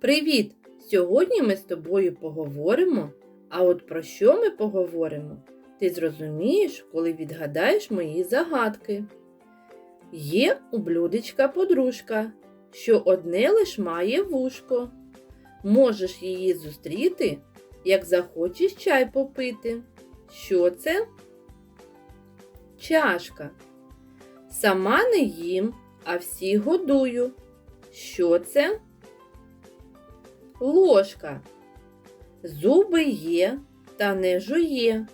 Привіт! Сьогодні ми з тобою поговоримо. А от про що ми поговоримо? Ти зрозумієш, коли відгадаєш мої загадки. Є у блюдечка подружка, що одне лиш має вушко. Можеш її зустріти, як захочеш чай попити. Що це? Чашка. Сама не їм, а всі годую. Що це? Ложка. Зуби є, та не жує,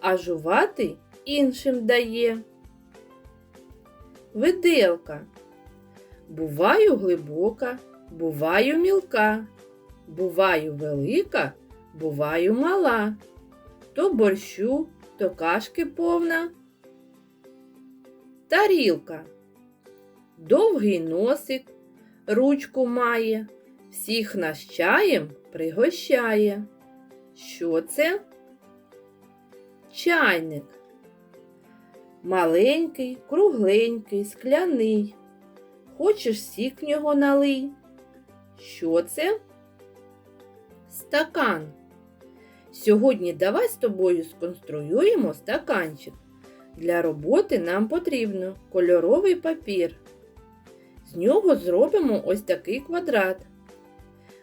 а жувати іншим дає. Виделка. Буваю глибока, буваю мілка, буваю велика, буваю мала. То борщу, то кашки повна. Тарілка. Довгий носик, ручку має, всіх нас чаєм пригощає. Що це? Чайник. Маленький, кругленький, скляний. Хочеш сік нього налий? Що це? Стакан. Сьогодні давай з тобою сконструюємо стаканчик. Для роботи нам потрібно кольоровий папір. З нього зробимо ось такий квадрат.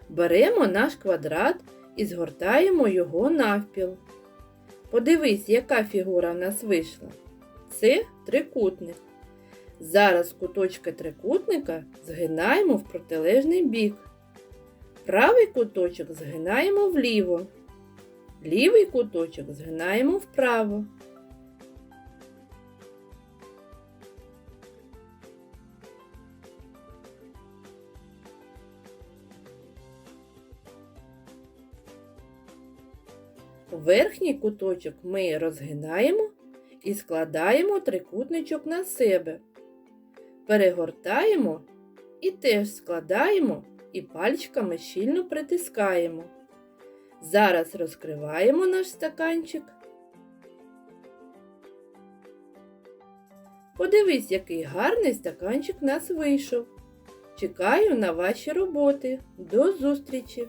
Беремо наш квадрат і згортаємо його навпіл. Подивись, яка фігура в нас вийшла. Це трикутник. Зараз куточки трикутника згинаємо в протилежний бік. Правий куточок згинаємо вліво. Лівий куточок згинаємо вправо. Верхній куточок ми розгинаємо і складаємо трикутничок на себе. Перегортаємо і теж складаємо і пальчиками щільно притискаємо. Зараз розкриваємо наш стаканчик. Подивись, який гарний стаканчик в нас вийшов. Чекаю на ваші роботи. До зустрічі!